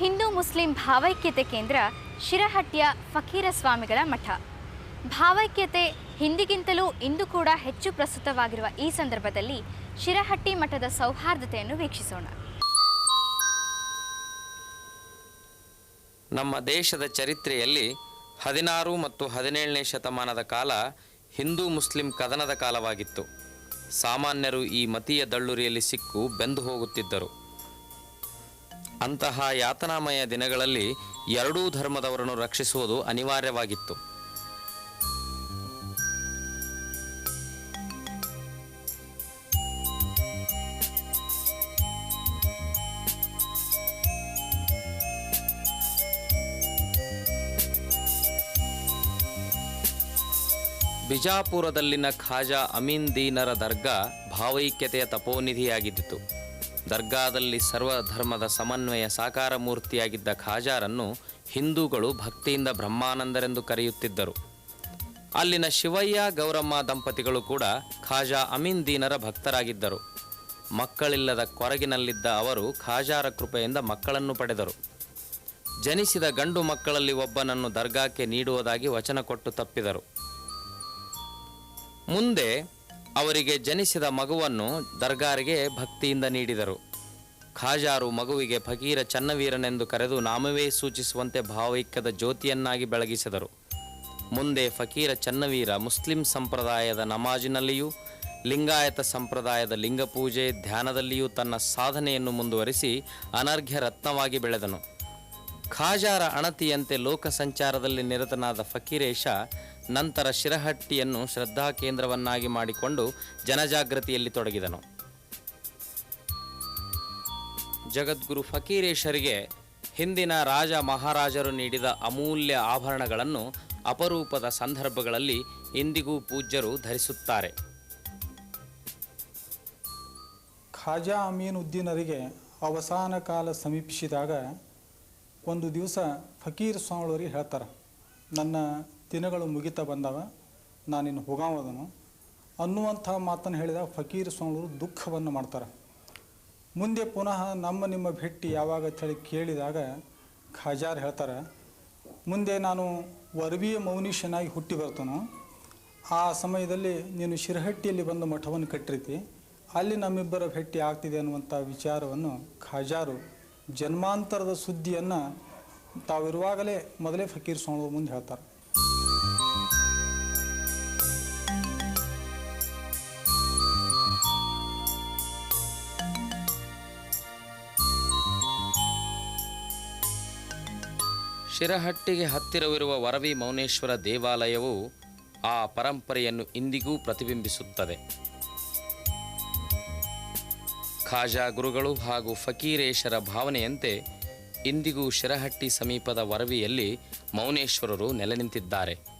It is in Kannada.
ಹಿಂದೂ ಮುಸ್ಲಿಂ ಭಾವೈಕ್ಯತೆ ಕೇಂದ್ರ ಶಿರಹಟ್ಟಿಯ ಫಕೀರ ಸ್ವಾಮಿಗಳ ಮಠ. ಭಾವೈಕ್ಯತೆ ಹಿಂದಿಗಿಂತಲೂ ಇಂದು ಕೂಡ ಹೆಚ್ಚು ಪ್ರಸ್ತುತವಾಗಿರುವ ಈ ಸಂದರ್ಭದಲ್ಲಿ ಶಿರಹಟ್ಟಿ ಮಠದ ಸೌಹಾರ್ದತೆಯನ್ನು ವೀಕ್ಷಿಸೋಣ. ನಮ್ಮ ದೇಶದ ಚರಿತ್ರೆಯಲ್ಲಿ ಹದಿನಾರು ಮತ್ತು ಹದಿನೇಳನೇ ಶತಮಾನದ ಕಾಲ ಹಿಂದೂ ಮುಸ್ಲಿಂ ಕದನದ ಕಾಲವಾಗಿತ್ತು. ಸಾಮಾನ್ಯರು ಈ ಮತೀಯ ದಳ್ಳುರಿಯಲ್ಲಿ ಸಿಕ್ಕು ಬೆಂದು ಹೋಗುತ್ತಿದ್ದರು. ಅಂತಹ ಯಾತನಾಮಯ ದಿನಗಳಲ್ಲಿ ಎರಡೂ ಧರ್ಮದವರನ್ನು ರಕ್ಷಿಸುವುದು ಅನಿವಾರ್ಯವಾಗಿತ್ತು. ಬಿಜಾಪುರದಲ್ಲಿನ ಖಾಜಾ ಅಮೀನ್ ದೀನರ ದರ್ಗಾ ಭಾವೈಕ್ಯತೆಯ ತಪೋನಿಧಿಯಾಗಿದ್ದಿತು. ದರ್ಗಾದಲ್ಲಿ ಸರ್ವಧರ್ಮದ ಸಮನ್ವಯ ಸಾಕಾರ ಮೂರ್ತಿಯಾಗಿದ್ದ ಖಾಜಾರನ್ನು ಹಿಂದೂಗಳು ಭಕ್ತಿಯಿಂದ ಬ್ರಹ್ಮಾನಂದರೆಂದು ಕರೆಯುತ್ತಿದ್ದರು. ಅಲ್ಲಿನ ಶಿವಯ್ಯ, ಗೌರಮ್ಮ ದಂಪತಿಗಳು ಕೂಡ ಖಾಜಾ ಅಮೀನ್ ದೀನರ ಭಕ್ತರಾಗಿದ್ದರು. ಮಕ್ಕಳಿಲ್ಲದ ಕೊರಗಿನಲ್ಲಿದ್ದ ಅವರು ಖಾಜಾರ ಕೃಪೆಯಿಂದ ಮಕ್ಕಳನ್ನು ಪಡೆದರು. ಜನಿಸಿದ ಗಂಡು ಮಕ್ಕಳಲ್ಲಿ ಒಬ್ಬನನ್ನು ದರ್ಗಾಕ್ಕೆ ನೀಡುವುದಾಗಿ ವಚನ ಕೊಟ್ಟು ತಪ್ಪಿದರು. ಮುಂದೆ ಅವರಿಗೆ ಜನಿಸಿದ ಮಗುವನ್ನು ದರ್ಗಾರಿಗೆ ಭಕ್ತಿಯಿಂದ ನೀಡಿದರು. ಖಾಜಾರು ಮಗುವಿಗೆ ಫಕೀರ ಚನ್ನವೀರನೆಂದು ಕರೆದು ನಾಮವೇ ಸೂಚಿಸುವಂತೆ ಭಾವೈಕ್ಯದ ಜ್ಯೋತಿಯನ್ನಾಗಿ ಬೆಳಗಿಸಿದರು. ಮುಂದೆ ಫಕೀರ ಚನ್ನವೀರ ಮುಸ್ಲಿಂ ಸಂಪ್ರದಾಯದ ನಮಾಜಿನಲ್ಲಿಯೂ, ಲಿಂಗಾಯತ ಸಂಪ್ರದಾಯದ ಲಿಂಗಪೂಜೆ ಧ್ಯಾನದಲ್ಲಿಯೂ ತನ್ನ ಸಾಧನೆಯನ್ನು ಮುಂದುವರಿಸಿ ಅನರ್ಘ್ಯ ರತ್ನವಾಗಿ ಬೆಳೆದನು. ಖಾಜಾರ ಅಣತಿಯಂತೆ ಲೋಕ ಸಂಚಾರದಲ್ಲಿ ನಿರತನಾದ ಫಕೀರೇಶ ನಂತರ ಶಿರಹಟ್ಟಿಯನ್ನು ಶ್ರದ್ಧಾ ಕೇಂದ್ರವನ್ನಾಗಿ ಮಾಡಿಕೊಂಡು ಜನಜಾಗೃತಿಯಲ್ಲಿ ತೊಡಗಿದನು. ಜಗದ್ಗುರು ಫಕೀರೇಶರಿಗೆ ಹಿಂದಿನ ರಾಜ ಮಹಾರಾಜರು ನೀಡಿದ ಅಮೂಲ್ಯ ಆಭರಣಗಳನ್ನು ಅಪರೂಪದ ಸಂದರ್ಭಗಳಲ್ಲಿ ಇಂದಿಗೂ ಪೂಜ್ಯರು ಧರಿಸುತ್ತಾರೆ. ಖಾಜಾ ಅಮೀನುದ್ದೀನರಿಗೆ ಅವಸಾನ ಕಾಲ ಸಮೀಪಿಸಿದಾಗ ಒಂದು ದಿವಸ ಫಕೀರ್ ಸ್ವಾಮಿಗಳವರಿಗೆ ಹೇಳ್ತಾರೆ, ನನ್ನ ದಿನಗಳು ಮುಗಿತಾ ಬಂದವ ನಾನಿನ್ನು ಹೋಗಾವದನು. ಅನ್ನುವಂಥ ಮಾತನ್ನು ಹೇಳಿದ ಫಕೀರ್ ಸ್ವಾಮಿಗಳು ದುಃಖವನ್ನು ಮಾಡ್ತಾರೆ. ಮುಂದೆ ಪುನಃ ನಮ್ಮ ನಿಮ್ಮ ಭೇಟಿ ಯಾವಾಗ ಹೇಳಿ ಕೇಳಿದಾಗ ಖಾಜಾರ್ ಹೇಳ್ತಾರೆ, ಮುಂದೆ ನಾನು ವರವಿಯ ಮೌನೀಶನಾಗಿ ಹುಟ್ಟಿ ಬರ್ತಾನೋ. ಆ ಸಮಯದಲ್ಲಿ ನೀನು ಶಿರಹಟ್ಟಿಯಲ್ಲಿ ಬಂದು ಮಠವನ್ನು ಕಟ್ಟಿರ್ತಿ. ಅಲ್ಲಿ ನಮ್ಮಿಬ್ಬರ ಭೇಟಿ ಆಗ್ತಿದೆ ಅನ್ನುವಂಥ ವಿಚಾರವನ್ನು ಖಾಜಾರು ಜನ್ಮಾಂತರದ ಸುದ್ದಿಯನ್ನು ತಾವಿರುವಾಗಲೇ ಮೊದಲೇ ಫಕೀರ್ ಸ್ವಾಮಿಗಳು ಮುಂದೆ ಹೇಳ್ತಾರೆ. ಶಿರಹಟ್ಟಿಗೆ ಹತ್ತಿರವಿರುವ ವರವಿ ಮೌನೇಶ್ವರ ದೇವಾಲಯವು ಆ ಪರಂಪರೆಯನ್ನು ಇಂದಿಗೂ ಪ್ರತಿಬಿಂಬಿಸುತ್ತದೆ. ಖಾಜಾ ಗುರುಗಳು ಹಾಗೂ ಫಕೀರೇಶರ ಭಾವನೆಯಂತೆ ಇಂದಿಗೂ ಶಿರಹಟ್ಟಿ ಸಮೀಪದ ವರವಿಯಲ್ಲಿ ಮೌನೇಶ್ವರರು ನೆಲೆ ನಿಂತಿದ್ದಾರೆ